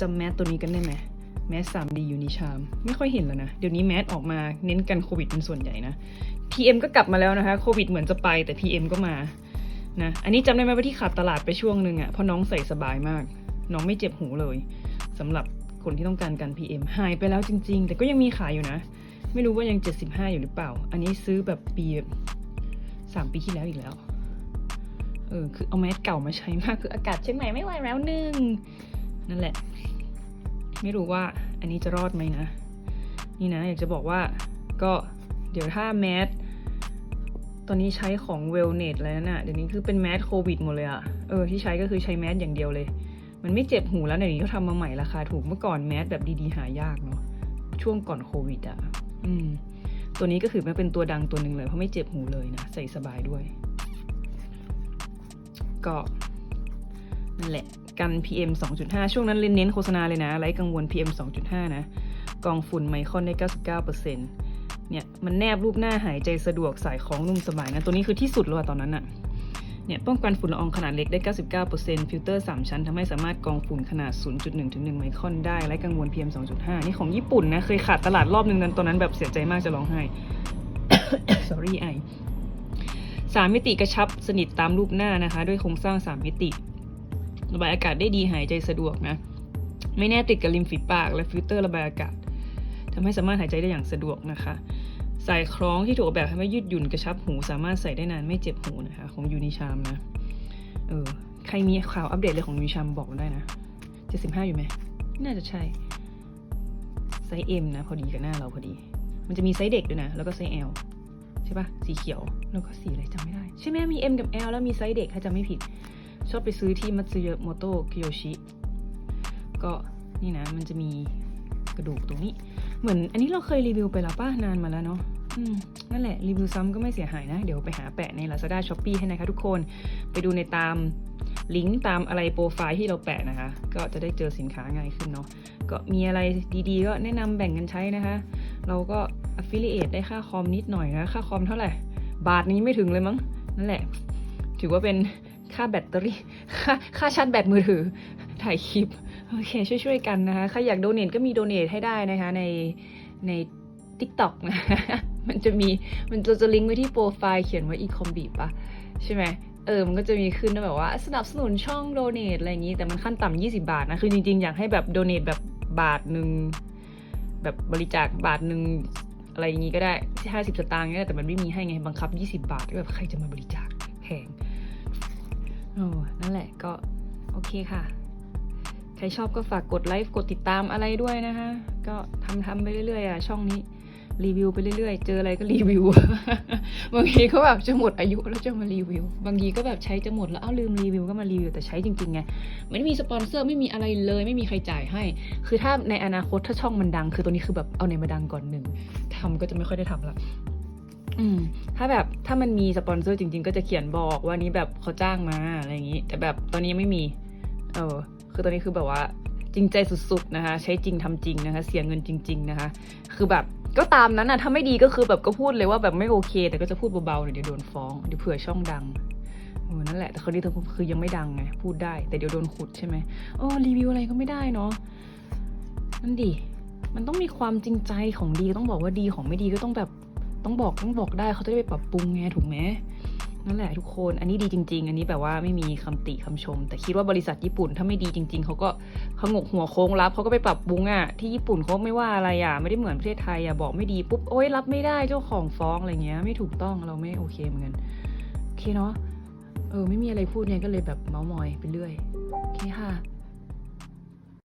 จำแมสตัวนี้กันได้ไหมแมส 3D ยูนิชาม ไม่ค่อยเห็นแล้วนะ เดี๋ยวนี้แมสออกมาเน้นกันโควิดเป็นส่วนใหญ่นะ PM ก็กลับมาแล้วนะคะ โควิดเหมือนจะไปแต่ PM ก็มานะอันนี้จำได้ไหมว่าที่ขาดตลาดไปช่วงหนึ่งอะ่ะเพราะน้องใส่สบายมาก น้องไม่เจ็บหูเลยสำหรับคนที่ต้องการกัน PM หายไปแล้วจริง ๆ แต่ก็ยังมีขายอยู่นะ ไม่รู้ว่ายัง 75 อยู่หรือเปล่า อันนี้ซื้อแบบปีสามปีที่แล้วอีกแล้วเออคือเอาแมสเก่ามาใช้มากคืออากาศเชียงใหม่ไม่ไหวแล้วหนึ่ง นั่นแหละ ไม่รู้ว่าอันนี้จะรอดไหมนะ นี่นะ อยากจะบอกว่าก็เดี๋ยวถ้าแมสตอนนี้ใช้ของเวลเนตแล้วน่ะเดี๋ยวนี้คือเป็นแมสโควิดหมดเลยอะเออที่ใช้ก็คือใช้แมสอย่างเดียวเลย มันไม่เจ็บหูแล้วเดี๋ยวนี้เขาทำมาใหม่ราคาถูกเมื่อก่อนแมสแบบดีๆหายากเนาะช่วงก่อนโควิดอะอืมตัวนี้ก็คือมันเป็นตัวดังตัวหนึ่งเลยเพราะไม่เจ็บหูเลยนะใส่สบายด้วย ก็นั่นแหละ กัน PM 2.5 ช่วงนั้นเน้นโฆษณาเลยนะไร้กังวล PM 2.5 นะ กองฝุ่นไมคอนได้ 99%เนี่ย มันแนบรูปหน้าหายใจสะดวกสายคล้องนุ่มสบายนะ ตัวนี้คือที่สุดเลยตอนนั้นอะเนี่ย ป้องกันฝุ่นละอองขนาดเล็กได้ 99%ฟิลเตอร์ 3 ชั้นทำให้สามารถกองฝุ่นขนาด 0.1ถึง1ไมครอนได้ไร้กังวล PM 2.5 นี่ของญี่ปุ่นนะ เคยขาดตลาดรอบนึงนั้นตอนนั้นแบบเสียใจมากจะร้องไห้ sorry ไอสามมิติกระชับสนิทตามรูปหน้านะคะ ด้วยโครงสร้างสามมิติ ระบายอากาศได้ดีหายใจสะดวกนะ ไม่แนบติดกับริมฝีปาก และฟิลเตอร์ระบายอากาศทำให้สามารถหายใจได้อย่างสะดวกนะคะสายคล้องที่ถูกออกแบบให้ไม่ยืดหยุ่นกระชับหู สามารถใส่ได้นานไม่เจ็บหูนะคะ ของยูนิชามนะเออใครมีข่าวอัปเดตเลยของยูนิชามบอกได้นะเจ็ดสิบห้าอยู่ไหมน่าจะใช่ไซส์ M นะ พอดีกับหน้าเราพอดี มันจะมีไซส์เด็กด้วยนะ แล้วก็ไซส์ L ใช่ปะสีเขียว แล้วก็สีอะไรจำไม่ได้ ใช่ไหมมี M กับ L แล้วมีไซส์เด็กถ้าจำไม่ผิด อบไปซื้อที่มัตสึโยโมโตะคิโยชิ ก็นี่นะมันจะมีกระดูกตรงนี้ เหมือนอันนี้เราเคยรีวิวไปแล้วป้านานมาแล้วเนาะนั่นแหละ รีวิวซ้ำก็ไม่เสียหายนะ เดี๋ยวไปหาแปะใน Lazada Shopee ให้นะคะทุกคนไปดูในตามลิงก์ตามอะไรโปรไฟล์ที่เราแปะนะคะ ก็จะได้เจอสินค้าง่ายขึ้นเนาะก็มีอะไรดีๆ ก็แนะนำแบ่งกันใช้นะคะ เราก็ affiliate ได้ค่าคอมนิดหน่อยนะ ค่าคอมเท่าไหร่ บาทนี้ไม่ถึงเลยมั้ง นั่นแหละ ถือว่าเป็น ค่าแบตเตอรี่ ค่าค่าชาร์จแบตมือถือ ถ่ายคลิป โอเค ช่วยๆกันนะคะ ใครอยากโดเนทก็มีโดเนทให้ได้นะคะ ในใน TikTok นะมันจะมีมันจะจะลิงก์ไว้ที่โปรไฟล์เขียนว่า e c o m b i ปะใช่ไหมเออ มันก็จะมีขึ้นนะแบบว่า สนับสนุนช่องโดเนทอะไรอย่างนี้ แต่มันขั้นต่ำ20 บาทนะ คือจริงๆ อยากให้แบบโดเนทแบบบาทหนึ่งแบบบริจาคบาทหนึ่งอะไรอย่างนี้ก็ได้ห้าสิบสตางค์ก็ได้แต่มันไม่มีให้ไง บังคับ 20 บาทก็แบบใครจะมาบริจาคแพง โอ้นั่นแหละก็โอเคค่ะ ใครชอบก็ฝากกดไลค์กดติดตามอะไรด้วยนะคะ ก็ทำทำไปเรื่อยๆอะช่องนี้รีวิวไปเรื่อยๆ เจออะไรก็รีวิว บางทีก็แบบจะหมดอายุแล้วจะมารีวิว บางทีก็แบบใช้จะหมดแล้วเอ้าลืมรีวิวก็มารีวิวแต่ใช้จริงๆไง ไม่ได้มีสปอนเซอร์ไม่มีอะไรเลย ไม่มีใครจ่ายให้ คือถ้าในอนาคตถ้าช่องมันดัง คือตัวนี้คือแบบเอาในมาดังก่อนหนึ่งทำก็จะไม่ค่อยได้ทำละ อืมถ้าแบบถ้ามันมีสปอนเซอร์จริง ๆ ก็จะเขียนบอกว่านี้แบบเขาจ้างมาอะไรอย่างนี้ แต่แบบตอนนี้ยังไม่มี เออ คือตอนนี้คือแบบว่าจริงใจสุดๆนะคะ ใช้จริงทำจริงนะคะ เสียเงินจริง ๆนะคะ คือแบบก็ตามนั้นนะถ้าไม่ดีก็คือแบบก็พูดเลยว่าแบบไม่โอเค แต่ก็จะพูดเบาๆหน่อยเดี๋ยวโดนฟ้องเดี๋ยวเผื่อช่องดังเออนั่นแหละแต่คนนี้เธอคือยังไม่ดังไงพูดได้ แต่เดี๋ยวโดนขุดใช่ไหมโอ้รีวิวอะไรก็ไม่ได้เนาะนั่นดิมันต้องมีความจริงใจของดีต้องบอกว่าดีของไม่ดีก็ต้องแบบ ต้องบอกต้องบอกได้เขาจะได้ไปปรับปรุงไงถูกไหมนั่นแหละทุกคน อันนี้ดีจริง ๆ อันนี้แบบว่าไม่มีคำติคำชม แต่คิดว่าบริษัทญี่ปุ่นถ้าไม่ดีจริง ๆ เขาก็เขางกหัวโค้งรับเขาก็ไปปรับปรุงอะที่ญี่ปุ่นเขาไม่ว่าอะไรอะไม่ได้เหมือนประเทศไทยอะบอกไม่ดีปุ๊บโอ๊ยรับไม่ได้เจ้าของฟ้องอะไรเงี้ย ไม่ถูกต้องเราไม่โอเคเหมือนกันโอเคเนาะเออไม่มีอะไรพูดเนี่ยก็เลยแบบเมาส์มอยไปเรื่อยโอเคค่ะ